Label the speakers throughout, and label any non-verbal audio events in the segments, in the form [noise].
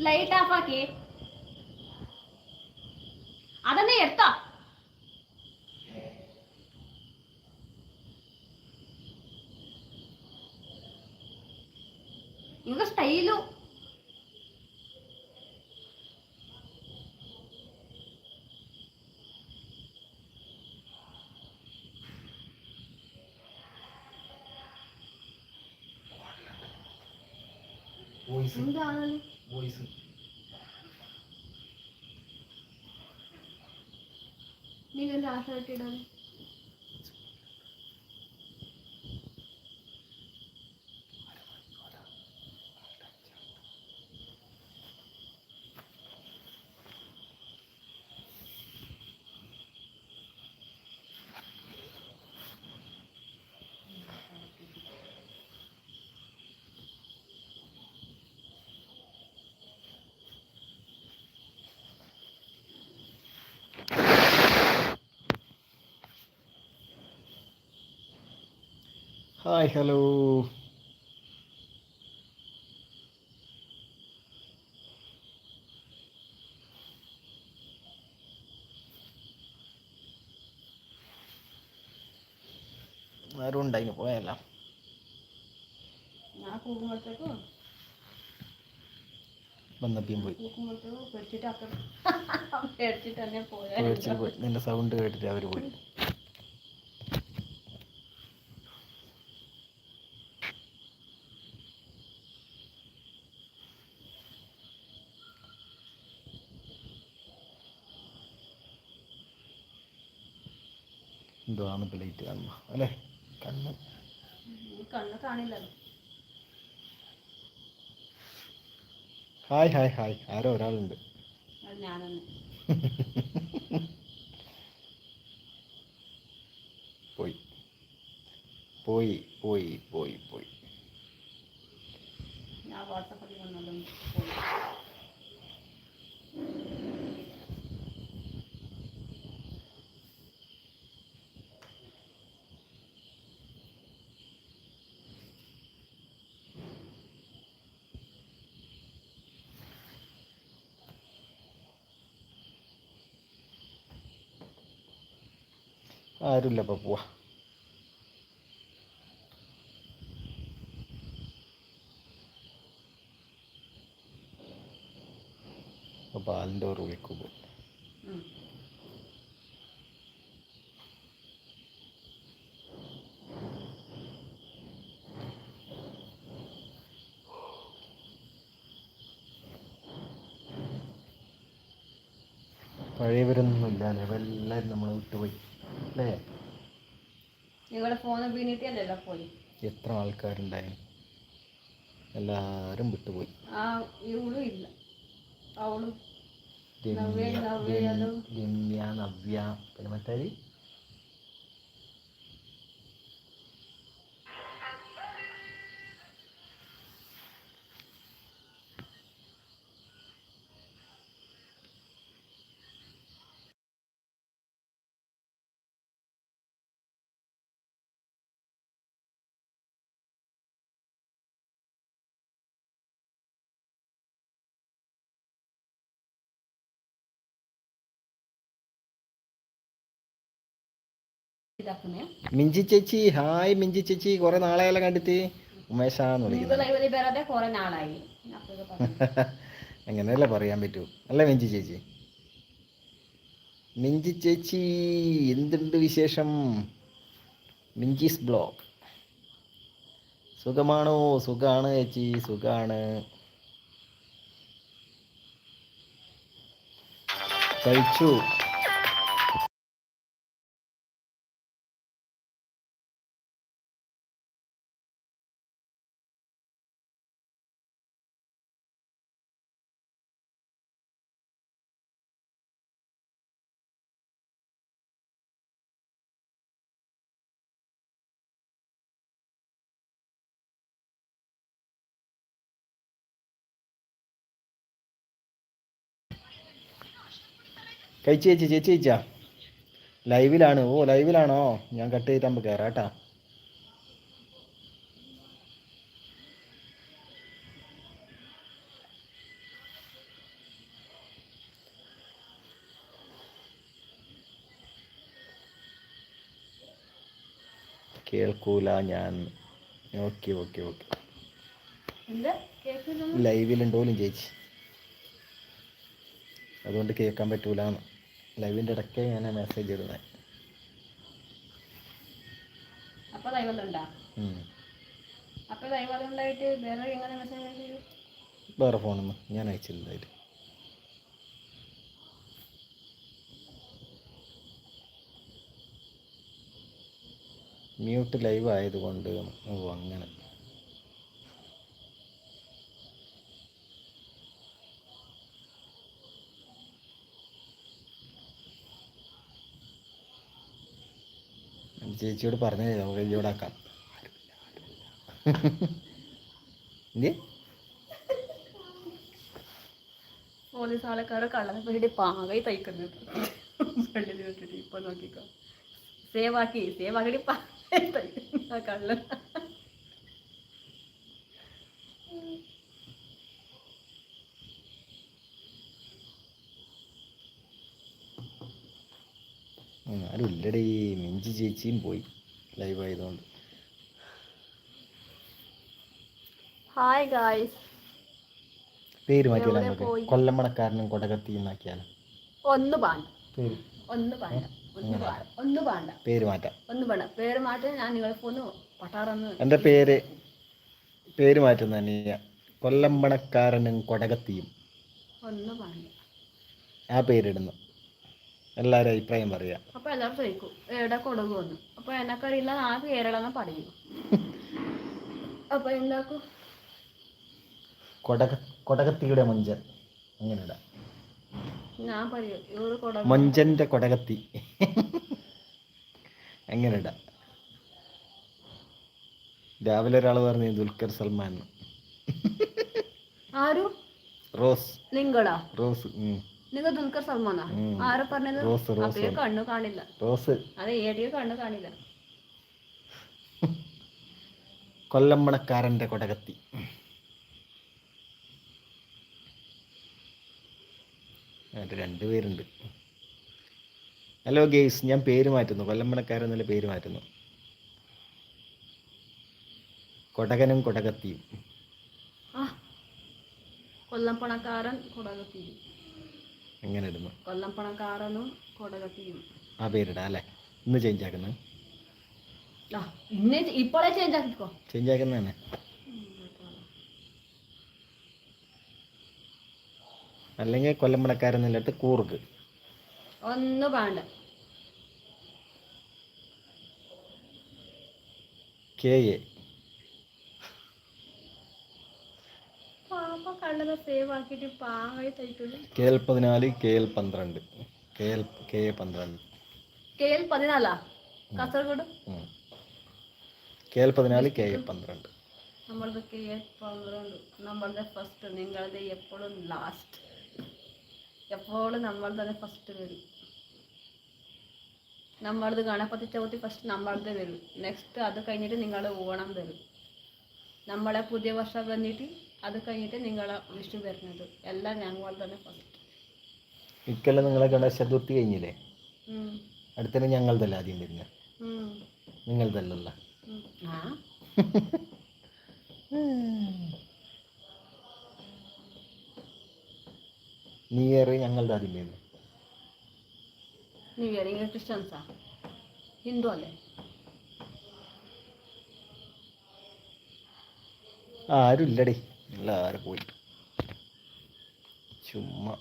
Speaker 1: Light of ആക്കി അതന്നെ എടുത്തോ നിങ്ങൾക്ക് സ്റ്റൈലു
Speaker 2: വോയിസ്.
Speaker 1: നിങ്ങൾ ആശായിട്ടിടാൻ
Speaker 2: ഹായ് ഹലോ ആരും ഉണ്ടായിന് പോയല്ല. വന്നപ്പിയും പോയി. [laughs]
Speaker 1: പേടിച്ചിട്ട് തന്നെ
Speaker 2: പോയി. നിന്റെ സൗണ്ട് കേട്ടിട്ട് അവർ പോയി. എന്തുവാണ് ഇപ്പോൾ ലൈറ്റ് കാണുമ്പോൾ അല്ലേ? കണ്ണ്.
Speaker 1: കണ്ണ് കാണില്ലല്ലോ.
Speaker 2: Hi hi hi. ആരോ ഒരാളുണ്ട്. പോയി. പോയി പോയി പോയി പോയി.
Speaker 1: ഞാൻ വാട്സപ്പിൽ വന്നതും പോയി.
Speaker 2: ആരുമില്ല അപ്പോൾ പോവാ. അപ്പോൾ പാലിന്റെ ഒരു
Speaker 1: പഴയവരൊന്നും
Speaker 2: പഴയവരൊന്നുമില്ല എല്ലാവരും നമ്മളെ വിട്ടുപോയി. അല്ലേ?
Speaker 1: നിങ്ങളുടെ ഫോൺ വീണിട്ടല്ലല്ലോ പോയി.
Speaker 2: എത്ര ആൾക്കാരുണ്ടായി? എല്ലാരും വിട്ടുപോയി.
Speaker 1: ആ ഇവളും ഇല്ല. അവളും.
Speaker 2: രമ്യ
Speaker 1: നവ്യ
Speaker 2: പിന്നെ മറ്റേ മിഞ്ചി ചേച്ചി ഹായ് മിഞ്ചി ചേച്ചി കുറെ നാളെയല്ല കണ്ടിട്ട്. ഉമേഷാന്ന് വിളിക്കുന്നത് അങ്ങനെയല്ലേ [laughs] പറയാൻ പറ്റൂ? അല്ലേ മിഞ്ചി ചേച്ചി? മിഞ്ചി ചേച്ചി എന്തുണ്ട് വിശേഷം? മിഞ്ചിസ് ബ്ലോഗ് സുഖമാണോ? സുഖാണ് ചേച്ചി സുഖാണ്. കഴിച്ചു. കഴിച്ച് ചേച്ചി ചേച്ചി കഴിച്ച ലൈവിലാണ് ഓ ലൈവിലാണോ ഞാൻ കട്ട് ചെയ്തിട്ട് നമുക്ക് കയറാട്ടാ കേൾക്കൂല ഞാൻ. Okay okay okay. ലൈവിലുണ്ടോലും ചേച്ചി. അതുകൊണ്ട് കേൾക്കാൻ പറ്റൂലെന്ന്. ലൈവിന്റെ ഇടയ്ക്ക് ഞാൻ മെസ്സേജ് ഇടുന്നത്
Speaker 1: അപ്പോൾ ദൈവം ഉണ്ടാ?
Speaker 2: ഉം.
Speaker 1: അപ്പൊ ദൈവം വേറെ എങ്ങനെ മെസ്സേജ് ചെയ്യും
Speaker 2: വേറെ ഫോണിൽ നിന്ന് ഞാൻ അയച്ചിട്ടുണ്ടായിട്ട് മ്യൂട്ട് ലൈവ് ആയതുകൊണ്ട് അങ്ങനെ. ചേച്ചിയോട് പറഞ്ഞേ നമുക്ക് ഇവിടെ എന്ത്
Speaker 1: പോലീസ് ആൾക്കാരെ കള്ളനെ പേടി പാകയി തയ്ക്കുന്നത്. വെള്ളിൽ വിട്ടിട്ട് ഇപ്പൊ നോക്കിക്കോ. സേവ് ആക്കി സേവ് തയ്ക്കുന്ന കള്ളൻ
Speaker 2: ആരും ഇല്ലടേ മിഞ്ചി ചേച്ചിയും പോയി ലൈവ് ആയതുകൊണ്ട്.
Speaker 1: ഹായ് ഗായ്സ്
Speaker 2: പേര് മാറ്റിയാലോ നമുക്ക്
Speaker 1: പോയി?
Speaker 2: കൊല്ലമ്മണക്കാരനും കൊടകത്തി എന്നാക്കിയാലോ
Speaker 1: ഒന്ന് പാണ്ട.
Speaker 2: പേര്.
Speaker 1: ഒന്ന് പാണ്ട. ഒന്ന് പാണ്ട.
Speaker 2: പേര് മാറ്റാം.
Speaker 1: ഒന്ന് പാണ്ട. പേര് മാറ്റാൻ ഞാൻ നിങ്ങൾക്കൊന്ന് പട്ടാറന്ന്
Speaker 2: എന്റെ പേര്? പേര് മാറ്റുന്ന കൊല്ലം കൊല്ലമ്പണക്കാരനും കൊടകത്തിയും.
Speaker 1: ഒന്ന് പാണ്ട.
Speaker 2: ആ പേരിടുന്നു. എല്ലാവരും അഭിപ്രായം പറയാം.
Speaker 1: അപ്പൊ എല്ലാവരും ചോദിക്കും എവിടെ കൊടുക്കുമെന്ന് അപ്പൊ എനക്കറിയില്ല ആ കേരളം പറയും അപ്പൊ എന്താക്കും?
Speaker 2: കൊടക കൊടകത്തിയുടെ മൊഞ്ചൻ. അങ്ങനെ ഇടാം
Speaker 1: ഞാൻ പറയും ഇവർ കൊടുക്കും
Speaker 2: മൊഞ്ചന്റെ കൊടകത്തി. അങ്ങനെ ഇടാം രാവിലെ ഒരാൾ പറഞ്ഞു ദുൽഖർ സൽമാൻ. എന്ന്.
Speaker 1: ആരും?
Speaker 2: റോസ്.
Speaker 1: നിങ്ങളാ?
Speaker 2: റോസ് ഉം.
Speaker 1: നിങ്ങൾ ദുൽഖർ സൽമാനാ? ആരെ പറഞ്ഞത്?
Speaker 2: റോസ്
Speaker 1: കണ്ണു കാണില്ല. അതെ ഏടിയെ കണ്ണു കാണില്ല. [laughs]
Speaker 2: കൊല്ലമ്മണക്കാരന്റെ കൊടകത്തി. രണ്ടുപേരുണ്ട് രണ്ട് പേരുണ്ട്. ഹലോ ഗെയ്സ് ഞാൻ പേര് മാറ്റുന്നു. കൊല്ലമ്മണക്കാരൻ എന്നുള്ള പേര് മാറ്റുന്നു. കൊടകനും കൊടകത്തിയും.
Speaker 1: ആ. കൊല്ലം പണക്കാരൻ കൊടകത്തിയും.
Speaker 2: എങ്ങനെ ഇടുന്നു
Speaker 1: കൊല്ലം പണക്കാരനും കൊടകത്തിയും.
Speaker 2: ആ പേരിടാ അല്ലേ? ഇന്ന് ചേഞ്ച് ആക്കുന്നത്
Speaker 1: ഇന്നെ ഇപ്പോഴേ ചേഞ്ച് ആക്കിക്കോ.
Speaker 2: ചേഞ്ച് ആക്കുന്നതന്നെ. അല്ലെങ്കിൽ കൊല്ലമ്മണക്കാരൻ കൂർക്ക്
Speaker 1: ഒന്ന് വേണ്ട
Speaker 2: കെ എ.
Speaker 1: പാപ്പ സേവ് ആക്കിയിട്ട് പാങ്ങായി തയ്ക്കുന്നു
Speaker 2: കെ എൽ പതിനാല് കെ എൽ പന്ത്രണ്ട്. കെ എൽ കെ എ പന്ത്രണ്ട്.
Speaker 1: കെ എൽ പതിനാലാ? കാസർഗോഡ്?
Speaker 2: ഉം. കെ എൽ പതിനാല് കെ എ പന്ത്രണ്ട്.
Speaker 1: നമ്മളത് കെ എൽ പന്ത്രണ്ട്. നമ്മളുടെ ഫസ്റ്റ് നിങ്ങളുടെ എപ്പോഴും ലാസ്റ്റ് എപ്പോഴും നമ്മൾ തന്നെ ഫസ്റ്റ് വരും. നമ്മളത് ഗണപതി ചവിട്ടി ഫസ്റ്റ് നമ്മളത് വരും. നെക്സ്റ്റ് അത് കഴിഞ്ഞിട്ട് നിങ്ങൾ ഓണം വരും. നമ്മളെ പുതിയ വർഷം വന്നിട്ട് അത് കഴിഞ്ഞിട്ട് നിങ്ങളെ വിഷു വരുന്നത്. എല്ലാം ഞങ്ങൾ തന്നെ ഫസ്റ്റ്.
Speaker 2: ഇക്കൊല്ലം നിങ്ങളെ ഗണേശ ചതുർത്ഥി കഴിഞ്ഞില്ലേ? അടുത്തന്നെ ഞങ്ങളതല്ല ആദ്യം വരുന്നത് നിങ്ങളതല്ലല്ല ന്യൂ ഇയർ ഞങ്ങളുടെ ആദ്യം വരുന്നത്
Speaker 1: ന്യൂ ഇയർ നിങ്ങൾ ക്രിസ്ത്യൻസാ ഹിന്ദു അല്ലേ?
Speaker 2: ആരും ഇല്ലടേ എല്ലാവരും പോയി. ചുമ്മാ.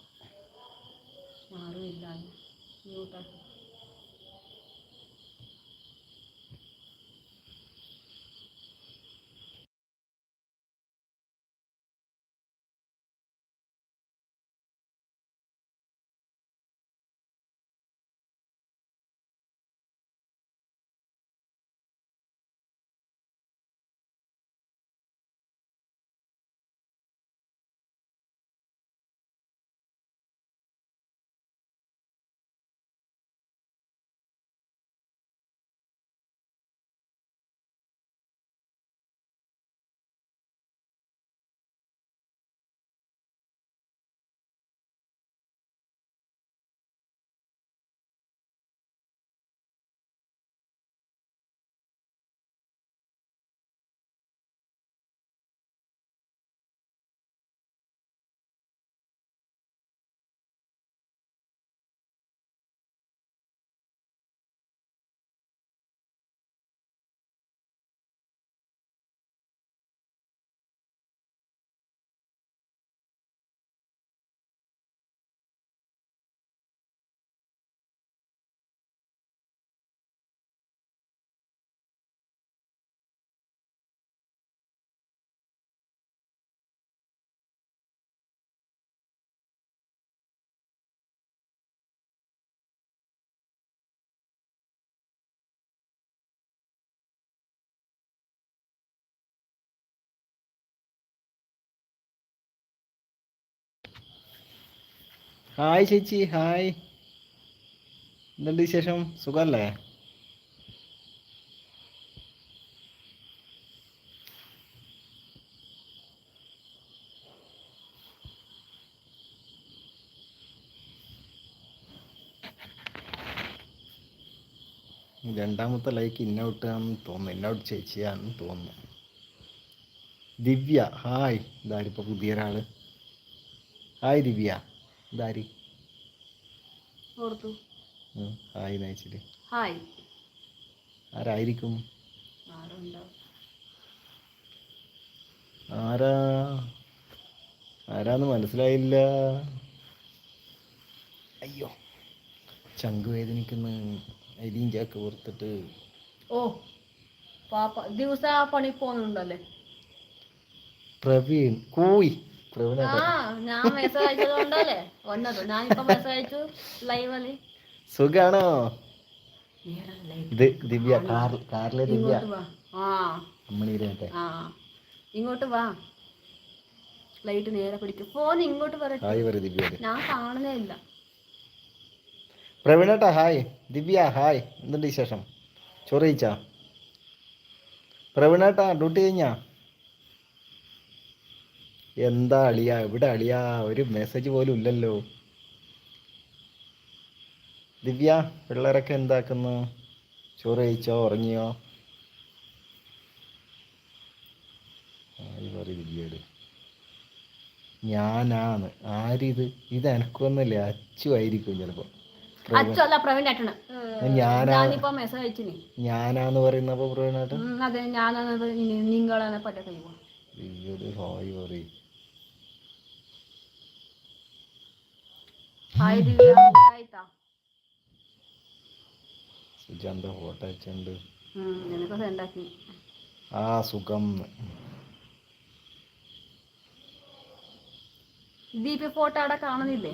Speaker 1: ആരും
Speaker 2: ഹായ് ചേച്ചി ഹായ്. എന്തുണ്ട് വിശേഷം? സുഖമല്ലേ രണ്ടാമത്തെ ലൈക്ക് ഇന്ന ആണെന്ന് തോന്നുന്നു. ഇന്നൗട്ട് ചേച്ചിയാണെന്ന് തോന്നുന്നു. ദിവ്യ ഹായ്. ഇതാരിപ്പോൾ പുതിയ ഒരാൾ ഹായ് ദിവ്യ. ഇതാരി?
Speaker 1: ഓർത്തു.
Speaker 2: ഹായ് നയിച്ചിട്ട്
Speaker 1: ഹായ്.
Speaker 2: ആരായിരിക്കും? ആരാ? ആരാന്ന് മനസ്സിലായില്ല. അയ്യോ ചങ്ക് വേദനിക്കുന്ന. അരിയും ചാക്ക് പുറത്തിട്ട്
Speaker 1: ഓ പാപ്പ ദിവസ പണി പോകുന്നുണ്ടല്ലേ
Speaker 2: പ്രവീൺ കോയി.
Speaker 1: ആ ഞാൻ മെസ്സേജ് അയച്ചതുകൊണ്ടല്ലേ വന്നത്. ഞാനിപ്പോ മെസ്സേജ് അയച്ചു ലൈവൽ
Speaker 2: സുഖാണോ? ഇത് ദിവ്യ കാറിലെ ദിവ്യ.
Speaker 1: ഇങ്ങോട്ട് വാ. ലൈറ്റ് നേരെ പിടിക്കും. ഫോൺ ഇങ്ങോട്ട് വരട്ടെ
Speaker 2: ഹായ് പറ ദിവ്യ
Speaker 1: ഞാൻ കാണുന്നേ ഇല്ല.
Speaker 2: പ്രവീണേട്ടാ ഹായ്. ദിവ്യ ഹായ്. എന്തുണ്ട് വിശേഷം? ചോറ് കഴിച്ചാ? പ്രവീണേട്ടാ ഡ്യൂട്ടി കഴിഞ്ഞാ? എന്താ അളിയ? എവിടെ അളിയ? ഒരു മെസ്സേജ് പോലും ഇല്ലല്ലോ. ദിവ്യ പിള്ളേരൊക്കെ എന്താക്കുന്നു? ചോറ് കഴിച്ചോ? ഉറങ്ങിയോ? പറ ദിവ്യയുടെ? ഞാനാണ് ആരിത്? ഇത് എനക്കൊന്നല്ലേ. അച്ചു ആയിരിക്കും ചിലപ്പോ.
Speaker 1: അച്ചു അല്ല പ്രവീൺ ഏട്ടന്
Speaker 2: ഞാനാ
Speaker 1: ഞാനിപ്പോ മെസ്സേജ് അയച്ചിനി.
Speaker 2: ഞാനാന്ന് പറയുന്നപ്പോ പ്രവീണേട്ടൻ?
Speaker 1: അതെ. ഞാനാണ് ഇനി നിങ്ങളാണ് പറ്റ കഴിയുമോ
Speaker 2: ദിവ്യയുടെ ഹായ് പറയും. ഫോട്ടോ
Speaker 1: നിനക്ക്
Speaker 2: ആ സുഖം.
Speaker 1: ദീപി ഫോട്ടോ അവിടെ കാണുന്നില്ലേ?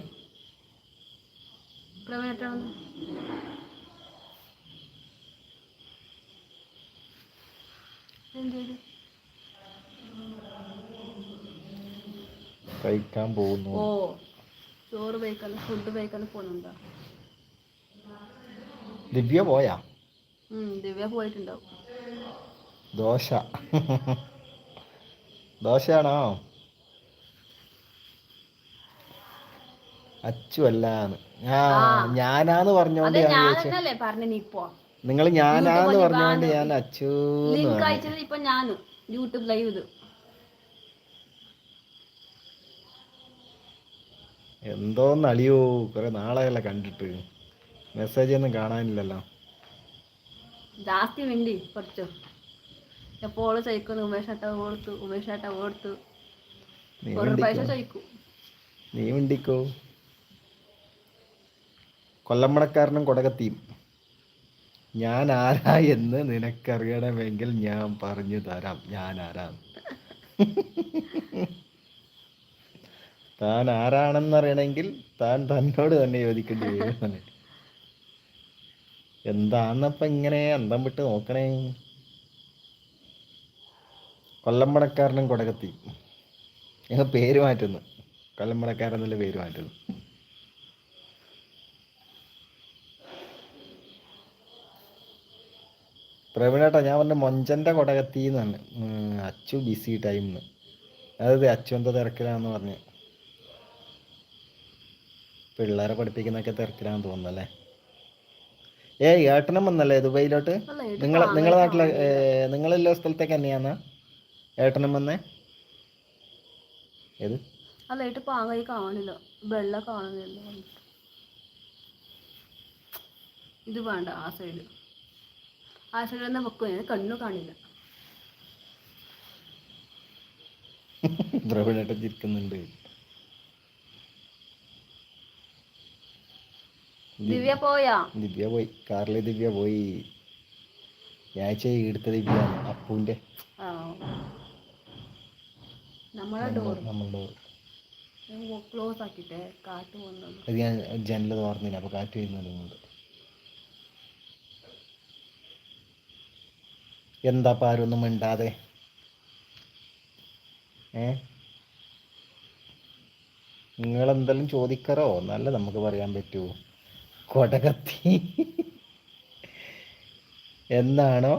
Speaker 2: കഴിക്കാൻ പോകുന്നു.
Speaker 1: ഓ ചോറ് കഴിക്കാൻ ഫുഡ് കഴിക്കാൻ പോകുന്നുണ്ടോ
Speaker 2: ദിവ്യ പോയാ?
Speaker 1: ദിവ്യ പോയിട്ടുണ്ടാവും.
Speaker 2: ദോശ. ദോശയാണോ? അച്ചു അല്ലാന്ന് ആ. ഞാനാന്ന് പറഞ്ഞോണ്ട് ഞാൻ
Speaker 1: പറഞ്ഞു
Speaker 2: നിങ്ങൾ ഞാനാന്ന് പറഞ്ഞോണ്ട് ഞാൻ അച്ചു
Speaker 1: ഇപ്പൊ ഞാൻ യൂട്യൂബ് ലൈവ് ഇത്
Speaker 2: എന്തോന്ന് അളിയോ കുറെ നാളെയല്ല കണ്ടിട്ട്. മെസ്സേജ് ഒന്നും കാണാനില്ലല്ലോ.
Speaker 1: ജാസ്തി മിണ്ടി കുറച്ച്. എപ്പോഴും ചോദിക്കുന്നു ഉമേഷ് ഏട്ട ഓർത്തു ഉമേഷ് ഏട്ട
Speaker 2: നീ
Speaker 1: ഒരു പൈസ ചോദിക്കും.
Speaker 2: നീ മിണ്ടിക്കോ? കൊല്ലമ്മണക്കാരനും കൊടകത്തിയും ഞാൻ ആരാ എന്ന് നിനക്കറിയണമെങ്കിൽ ഞാൻ പറഞ്ഞു തരാം. ഞാൻ ആരാ? [laughs] താൻ ആരാണെന്നറിയണമെങ്കിൽ താൻ തന്നോട് തന്നെ ചോദിക്കേണ്ടി വരും എന്താണെന്നപ്പം ഇങ്ങനെ അന്തം വിട്ട് നോക്കണേ? കൊല്ലമ്പടക്കാരനും കൊടകത്തി. ഞങ്ങൾ പേര് മാറ്റുന്നു. കൊല്ലമ്പണക്കാരൻ എന്നുള്ള പേര് മാറ്റുന്നു. പ്രവീണേട്ടാ ഞാൻ പറഞ്ഞ മൊഞ്ചന്റെ കൊടകത്തി എന്നാണ് അച്ചു ബിസി ടൈം അതായത് അച്ചു എന്താ തിരക്കിലാന്ന് പറഞ്ഞു. പിള്ളേരെ പഠിപ്പിക്കുന്നൊക്കെ തിരക്കിലാണെന്ന് തോന്നുന്നു അല്ലേ? ഏയ് ഏട്ടനും വന്നല്ലേ ദുബൈയിലോട്ട്?
Speaker 1: നിങ്ങൾ
Speaker 2: നിങ്ങളെ നാട്ടിലെ നിങ്ങളെല്ലാ സ്ഥലത്തേക്ക് തന്നെയാന്ന? ഏട്ടനും വന്നേ? ഏത്?
Speaker 1: അല്ല ഇട്ട് പാങ്ങായി കാണില്ല വെള്ള കാണുന്നില്ല. ഇത് വേണ്ട ആ സൈഡ് ആ സൈഡിൽ തന്നെ വെക്കും. കണ്ണു കാണില്ല. [laughs]
Speaker 2: ദ്രവിഡേട്ടൻ ചിരിക്കുന്നുണ്ട്.
Speaker 1: ദിവ്യ പോയാ?
Speaker 2: ദിവ്യ പോയി. കാറിലെ ദിവ്യ പോയി. ഞായച്ച എടുത്ത ദിവ്യ അപ്പൂന്റെ
Speaker 1: ക്ലോസ് ആക്കിട്ടെ കാറ്റ്
Speaker 2: അത് ഞാൻ ജനൽ തുറന്നില്ല അപ്പൊ കാറ്റ് വരുന്നുണ്ട് ഇങ്ങോട്ട് എന്താ പാരൊന്നും മിണ്ടാതെ? ഏ? നിങ്ങളെന്തെങ്കിലും ചോദിക്കറോ? എന്നല്ല നമുക്ക് പറയാൻ പറ്റൂ. കൊടകത്തി. എന്നാണോ?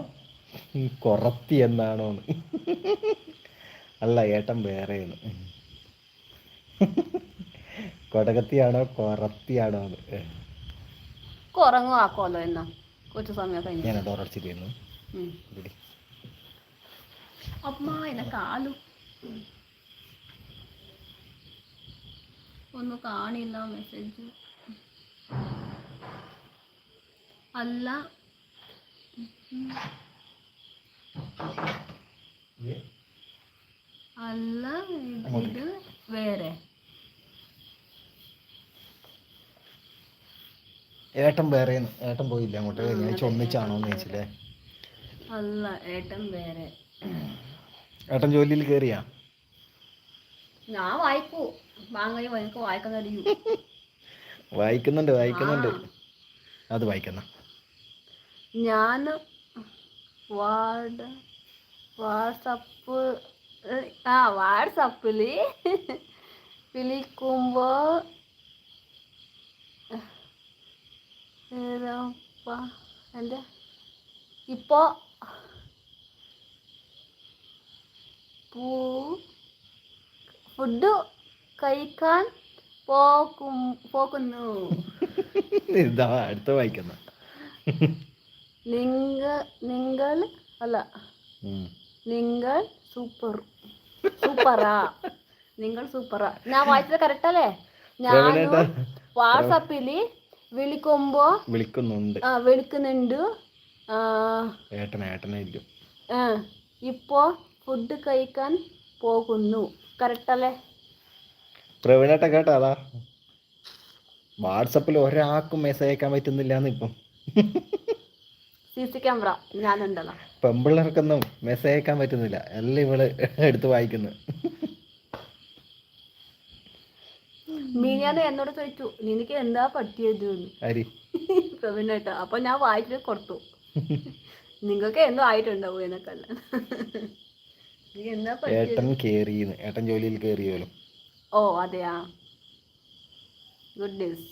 Speaker 2: കൊറത്തി എന്നാണോ അല്ല ഏട്ടൻ വേറെയാണ്. കൊടകത്തിയാണോ കൊറത്തിയാണോ അത്
Speaker 1: കുറങ്ങോ ആക്കോലോ എന്നാ. കുറച്ച് സമയം കഴിഞ്ഞു.
Speaker 2: ഞാൻ ഡോറടിച്ചിരുന്നു
Speaker 1: അമ്മ എന്നെ കാലു ഒന്നും കാണില്ല മെസ്സേജ് അല്ല. അല്ല ഇത് വേറെ.
Speaker 2: ഏട്ടൻ വേറെ ഏട്ടൻ പോയില്ല അങ്ങോട്ട്. ഞാൻ ഒന്നിച്ചാണോ എന്ന് ചോദിച്ചില്ലേ?
Speaker 1: അല്ല ഏട്ടൻ വേറെ.
Speaker 2: ഏട്ടൻ ജോലിയിൽ കയറിയാ
Speaker 1: ഞാൻ വായിക്കൂ. വാങ്ങി വായിക്കാൻ കഴിയൂ [laughs]
Speaker 2: വായിക്കുന്നുണ്ട് വായിക്കുന്നുണ്ട്. അത് വായിക്കുന്ന.
Speaker 1: ഞാൻ വാർഡ് വാട്സപ്പ് ആ വാട്സപ്പിൽ വിളിക്കുമ്പോൾ എന്റെ ഇപ്പോൾ പൂ ഫുഡ് കഴിക്കാൻ പോകും പോകുന്നു
Speaker 2: അടുത്ത വായിക്കുന്ന
Speaker 1: നിങ്ങ നിങ്ങൾ അല്ല. നിങ്ങൾ സൂപ്പർ. സൂപ്പറാ. നിങ്ങൾ സൂപ്പറാ. ഞാൻ വായിച്ചത് കറക്റ്റ് അല്ലേ? ഞാൻ വാട്സാപ്പിൽ വിളിക്കുമ്പോ
Speaker 2: വിളിക്കുന്നുണ്ട്.
Speaker 1: ആ, വിളിക്കുന്നുണ്ട്. ആ,
Speaker 2: ഏട്ടൻ ഏട്ടനായിരിക്കും
Speaker 1: ആ, ഇപ്പോ ഫുഡ് കഴിക്കാൻ പോകുന്നു. കറക്റ്റ് അല്ലേ?
Speaker 2: പ്രവീണേട്ട കേട്ടാ വാട്സപ്പിൽ ഒരാൾക്കും മെസ്സേജ് അയക്കാൻ പറ്റുന്നില്ല ഇപ്പം
Speaker 1: സി സി ക്യാമറ ഞാനുണ്ടല്ലോ.
Speaker 2: പെമ്പിള്ളേർക്കൊന്നും മെസ്സേജ് അയക്കാൻ പറ്റുന്നില്ല. എല്ലാം ഇവൾ എടുത്ത് വായിക്കുന്നു.
Speaker 1: മീനിയാന്ന് എന്നോട് ചോദിച്ചു നിനക്ക് എന്താ പറ്റിയത്? എന്ന്
Speaker 2: അരി
Speaker 1: പ്രവീണേട്ടാ അപ്പൊ ഞാൻ വായിച്ചിട്ട് കൊടുത്തു. നിങ്ങൾക്ക് എന്തോ ആയിട്ടുണ്ടാവും എന്നൊക്കെല്ല നീ എന്താ പറ്റിയത്?
Speaker 2: ഏട്ടൻ ഏട്ടൻ ജോലിയിൽ കേറിയോലും
Speaker 1: ഓ അതെയാ. ഗുഡ് ന്യൂസ്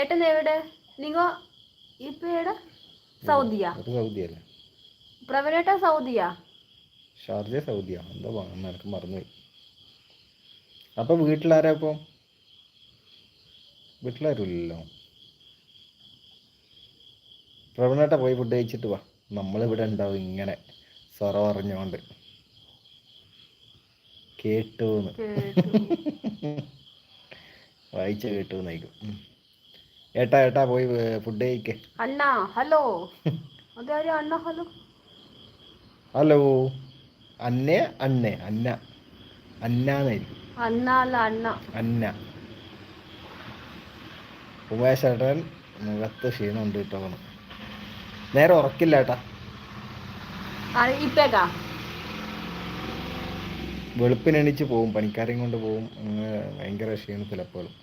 Speaker 1: ഏട്ടൻ എവിടെ? നിങ്ങ ഇപ്പൊ എവിടെ സൗദിയാ?
Speaker 2: സൗദിയല്ലേ?
Speaker 1: പ്രവീണേട്ട സൗദിയാ?
Speaker 2: ഷാർജ സൗദിയാ. എന്താ എനിക്ക് മറന്നുപോയി അപ്പൊ വീട്ടിലാരാ ഇപ്പൊ? വീട്ടിലാരുമില്ലല്ലോ. പ്രവണേട്ട പോയി ഫുഡ് കഴിച്ചിട്ട് വാ. നമ്മളിവിടെ ഉണ്ടാവും ഇങ്ങനെ. സൊറ പറഞ്ഞോണ്ട് കേട്ടൂന്ന്.
Speaker 1: കേട്ടു.
Speaker 2: വായിച്ച കേട്ടു നയിക്കും ഏട്ടാ ഏട്ടാ പോയി ഫുഡ് കഴിക്ക്.
Speaker 1: അണ്ണാ ഹലോ. അതാര് അണ്ണ ഹലോ?
Speaker 2: ഹലോ. അന്നേ അന്നേ അന്ന. അന്നാന്നായിരിക്കും.
Speaker 1: അന്ന അല്ല അണ്ണ.
Speaker 2: അന്ന. ഉമേശേട്ടൻ മുഖത്ത് ക്ഷീണമുണ്ട് കേട്ടോ നേരെ ഉറക്കില്ല ഏട്ടാ.
Speaker 1: ഇപ്പേക്കാ.
Speaker 2: വെളുപ്പിന് എണീച്ച് പോവും പണിക്കാരെയും കൊണ്ട് പോവും. ഭയങ്കര ക്ഷീണത്തിലെപ്പോഴും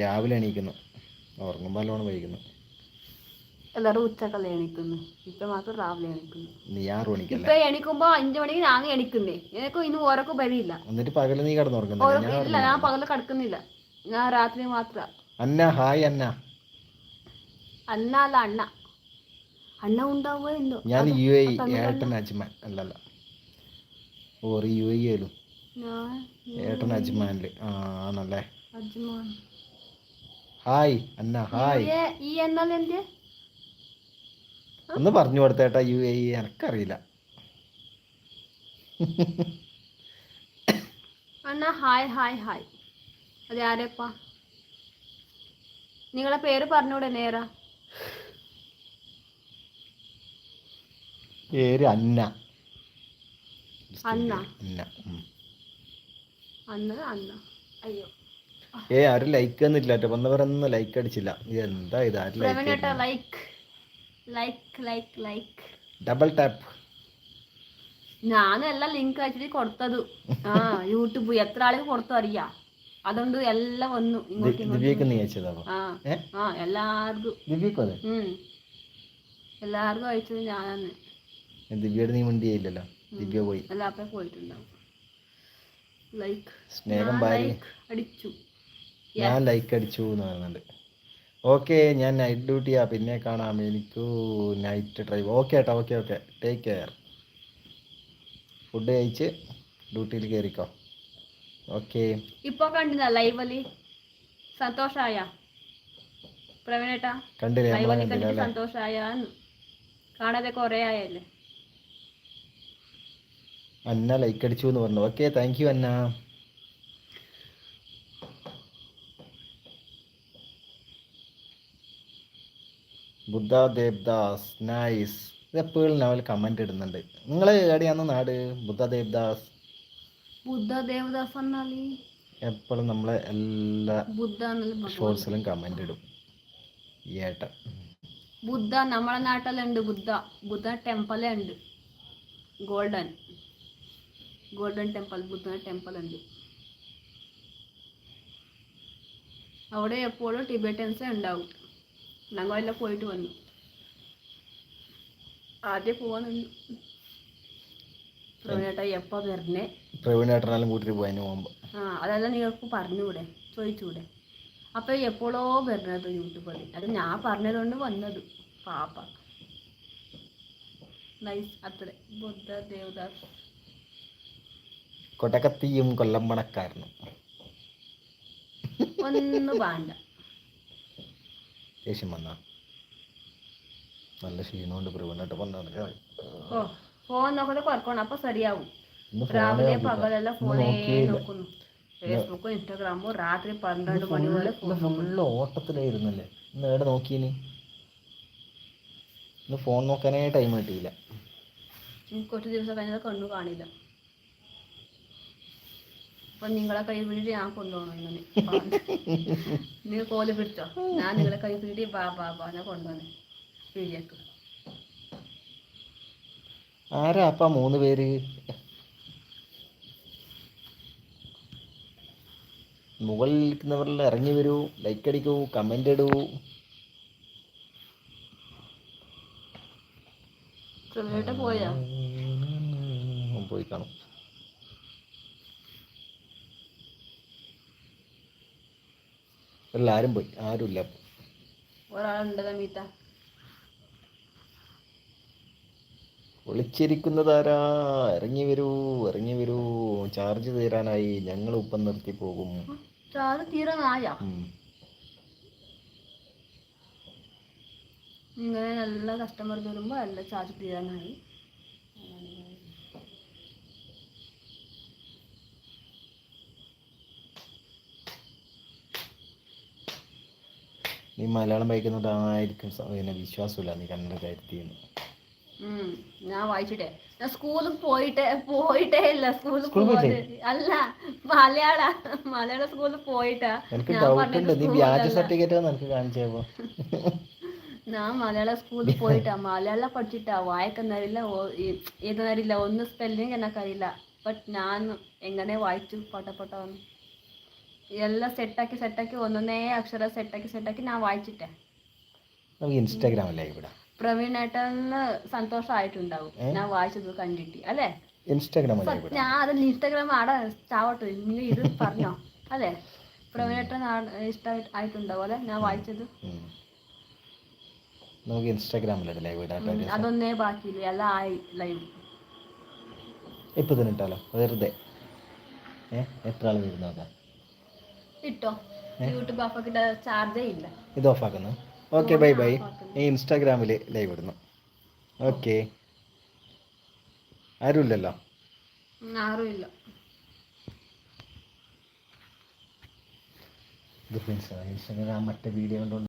Speaker 2: രാവിലെ എണീക്കുന്നു. ഉറങ്ങുമ്പോൾ നല്ലോണം വൈകുന്നു.
Speaker 1: എല്ലാരും ഉച്ചക്കല്ലേ എണിക്കുന്നു? ഇപ്പൊ മാത്രം രാവിലെ എണിക്കുന്നു.
Speaker 2: നീ ആറ് മണിക്കല്ലേ?
Speaker 1: ഇപ്പൊ എണിക്കുമ്പോ അഞ്ചു മണിക്ക് ഞാൻ എണിക്കുന്നേ. എനിക്ക് ഇന്ന് ഓരോക്കെ വരിയില്ല
Speaker 2: എന്നിട്ട് പകൽ നീ കിടന്നുറങ്ങുന്നില്ല
Speaker 1: ഓരോ ഇല്ല ഞാൻ പകൽ കിടക്കുന്നില്ല. ഞാൻ രാത്രി മാത്ര.
Speaker 2: അന്ന ഹായ് അന്ന.
Speaker 1: അന്ന അല്ല അണ്ണ. അണ്ണ ഉണ്ടാവോ എന്തോ
Speaker 2: ഞാൻ യു എ ഏട്ടൻ അജ്മാൻ അല്ലല്ല. ഓറി യു എയിലും
Speaker 1: ഞാൻ
Speaker 2: ഏട്ടൻ അജ്മാനിൽ ആ ആണല്ലേ?
Speaker 1: Ajman
Speaker 2: hi Anna hi. ഒന്ന് പറഞ്ഞു കൊടുത്തേട്ടാ U A E എനക്കറിയില്ല.
Speaker 1: Anna hi hi hi. അത് ആരെപ്പാ? നിങ്ങളെ പേര് പറഞ്ഞൂടെ നേര?
Speaker 2: പേര് അന്ന.
Speaker 1: അന്ന.
Speaker 2: അന്ന
Speaker 1: അന്ന. അയ്യോ.
Speaker 2: ഏ ആരും ലൈക്ക് തന്നില്ല കേട്ടോ വന്നവരൊന്നും ലൈക്ക് അടിച്ചില്ല. എന്താ ഇത്? ആരും like
Speaker 1: like like like
Speaker 2: double tap
Speaker 1: ഞാനും എല്ലാം ലിങ്ക് അയച്ചിട്ട് കൊടുത്തത്. ആ [laughs] യൂട്യൂബ് എത്ര ആൾക്ക് കൊടുത്തു അറിയാ? അതുകൊണ്ട് എല്ലാം വന്നു.
Speaker 2: ദിവ്യക്ക് നീ
Speaker 1: ആ എല്ലാവർക്കും.
Speaker 2: ദിവ്യക്കും അതെ?
Speaker 1: ഉം. എല്ലാവർക്കും അയച്ചത് ഞാനാണ്
Speaker 2: ദിവ്യയുടെ നീ ദിവ്യ പോയി.
Speaker 1: പോയിട്ടുണ്ടാവും. ലൈക്ക്
Speaker 2: സ്നേഹം
Speaker 1: അടിച്ചു.
Speaker 2: ഞാൻ ലൈക്ക് അടിച്ചു എന്ന് പറയുന്നുണ്ട് ഓക്കെ ഞാൻ നൈറ്റ് ഡ്യൂട്ടിയാ പിന്നെ കാണാം. എനിക്ക് നൈറ്റ് ഡ്രൈവ് ഓക്കെ ഏട്ടാ okay okay take care food കഴിച്ച് ഡ്യൂട്ടിയിൽ കയറിക്കോ ഓക്കെ
Speaker 1: ഇപ്പൊ കണ്ടില്ല ലൈവലി സന്തോഷായ? പ്രവീണേട്ടാ
Speaker 2: കണ്ടില്ലേ നമ്മളെ
Speaker 1: ലൈവലി കണ്ടിട്ട് സന്തോഷായ? കാണാതെ കൊറേ ആയല്ലേ?
Speaker 2: അന്ന ലൈക്ക് അടിച്ചു എന്ന് പറഞ്ഞു. Okay thank you Anna. Buddha Devdas nice ഇത് എപ്പോഴും അവൽ കമന്റ് ഇടുന്നുണ്ട്. നിങ്ങൾ എവിടെയാണ് നാട് ബുദ്ധ ദേവ്ദാസ്
Speaker 1: ബുദ്ധ ദേവദാസ്
Speaker 2: എപ്പോഴും നമ്മളെ എല്ലാ. ഷോർട്സിലും കമന്റ് ഇടും. ഏട്ട ഏട്ടൻ.
Speaker 1: ബുദ്ധ നമ്മളെ നാട്ടിലുണ്ട് ബുദ്ധ. ബുദ്ധ ടെമ്പിളേ ഉണ്ട് golden. Golden temple Buddha temple ഉണ്ട് അവിടെ എപ്പോഴും ടിബറ്റൻസേ ഉണ്ടാവും. ഞങ്ങൾ എല്ലാം പോയിട്ട് വന്നു. ആദ്യം പോവാന്നുണ്ട് പ്രവീണേട്ടാ എപ്പോൾ വരണേ?
Speaker 2: പ്രവീൺ ഏട്ടനെല്ലാം കൂട്ടിട്ട് പോയതിന് മുമ്പ്.
Speaker 1: ആ അതെല്ലാം നിങ്ങൾക്ക് പറഞ്ഞൂടെ ചോദിച്ചൂടെ അപ്പോൾ എപ്പോഴോ വരണത് യൂട്യൂബിൽ അത് ഞാൻ പറഞ്ഞതുകൊണ്ട് വന്നത്. പാപ്പ. നൈസ് അത്ര. ബുദ്ധ ദേവദാസ്.
Speaker 2: കൊടക്കത്തിയും കൊല്ലമ്പണക്കാരനും.
Speaker 1: ഒന്നും വേണ്ട.
Speaker 2: ദേഷ്യം വന്ന. നല്ല ക്ഷീണമുണ്ട് പ്രവീണേട്ട് പറഞ്ഞു
Speaker 1: ഫോൺ നോക്കട്ടെ കുറക്കണം. അപ്പൊ ശരിയാവും രാവിലെ പകലെല്ലാം ഫോണേ നോക്കുന്നു. ഫേസ്ബുക്കും ഇൻസ്റ്റാഗ്രാമും രാത്രി പന്ത്രണ്ട് മണി വരെ
Speaker 2: ഫുള്ള് ഓട്ടത്തിലായിരുന്നല്ലേ? ഇന്ന് എവിടെ നോക്കിയിനി ഇന്ന് ഫോൺ നോക്കാനേ ടൈം കിട്ടിയില്ല.
Speaker 1: എനിക്ക് കുറച്ച് ദിവസം കഴിഞ്ഞാൽ കണ്ണു കാണില്ല. അപ്പൊ നിങ്ങളെ കൈ പിടിച്ച് ഞാൻ കൊണ്ടുപോകണം ഇങ്ങനെ. നിങ്ങൾ കോൽ പിടിച്ചോ? ഞാൻ നിങ്ങളെ കൈ പിടി ബാ ബാ ബാ ഞാൻ വീഡിയോക്ക്
Speaker 2: ആരാ അപ്പ മൂന്ന് പേര്? മുകളിൽ നിൽക്കുന്നവരിൽ ഇറങ്ങി വരൂ ലൈക്ക് അടിക്കൂ കമന്റ് ഇടൂ.
Speaker 1: പോയി
Speaker 2: കാണും. എല്ലാരും പോയി. ആരുമില്ല ഒളിച്ചിരിക്കുന്നത്
Speaker 1: ഒരാളുണ്ട്
Speaker 2: ഒളിച്ചിരിക്കുന്നതാരാ ഇറങ്ങി വരൂ ഇറങ്ങി വരൂ. ചാർജ് തീരാനായി. ഞങ്ങൾ ഉപ്പം നിർത്തി പോകും.
Speaker 1: ചാർജ് തീരാനായ. ഇങ്ങനെ നല്ല കസ്റ്റമർ വരുമ്പോൾ നല്ല ചാർജ് തീരാനായി.
Speaker 2: നീ മലയാളം വായിക്കുന്നതായിരിക്കും പിന്നെ വിശ്വാസമില്ല നീ കന്നഡ കാര്യത്തിന്ന്
Speaker 1: ഉം, ഞാൻ വായിച്ചിട്ടേ. ഞാൻ സ്കൂളിൽ പോയിട്ടേ പോയിട്ടേ ഇല്ല. സ്കൂളിൽ? പോയിട്ട്? അല്ല മലയാള മലയാള സ്കൂളിൽ പോയിട്ടാ ഞാൻ മലയാള സ്കൂളിൽ പോയിട്ടാ മലയാളം പഠിച്ചിട്ടാ. വായിക്കുന്നറിയില്ല എഴുതുന്നറിയില്ല ഒന്ന് സ്പെല്ലിങ് എനിക്കറിയില്ല. ബട്ട് ഞാൻ എങ്ങനെ വായിച്ചു പൊട്ട എല്ലാം സെറ്റാക്കി സെറ്റാക്കി ഒന്നൊന്നേ അക്ഷരം സെറ്റാക്കി സെറ്റാക്കി ഞാൻ വായിച്ചിട്ടേ.
Speaker 2: നമുക്ക് ഇൻസ്റ്റാഗ്രാമല്ലേ ഇവിടെ.
Speaker 1: പ്രവീണേട്ടന് സന്തോഷമായിട്ടുണ്ടാവും? ഞാൻ വായിച്ചത് കണ്ടിട്ട് അല്ലേ?
Speaker 2: ഇൻസ്റ്റാഗ്രാം
Speaker 1: ഞാൻ അത് ഇൻസ്റ്റാഗ്രാം ആടെ ചാവട്ടെ നിങ്ങൾ ഇത് പറഞ്ഞോ അല്ലേ? പ്രവീണേട്ടൻ ഇഷ്ടമായിട്ട് ആയിട്ടുണ്ടാവും അല്ലേ? ഞാൻ വായിച്ചത്.
Speaker 2: നമുക്ക് ഇൻസ്റ്റാഗ്രാമിലല്ലേ ലൈവ്
Speaker 1: ഉം, അതൊന്നേ ബാക്കിയില്ല എല്ലാം ആയി ലൈവ്.
Speaker 2: ഇപ്പൊ തന്നെ ഇട്ടാലോ? വെറുതെ. ഏ? എത്ര ആൾ വരുന്ന നോക്കാം
Speaker 1: ഇട്ടോ? യൂട്യൂബ് ആക്കുന്നു ചാർജേ ഇല്ല.
Speaker 2: ഇത് ഓഫാക്കുന്നു. Okay bye bye. ഈ ഇൻസ്റ്റാഗ്രാമിൽ ലൈവ് ഇടുന്നു. ഓക്കെ. ആരുമില്ലല്ലോ? ഇത് ഇൻസ്റ്റാഗ്രാം മറ്റേ വീഡിയോ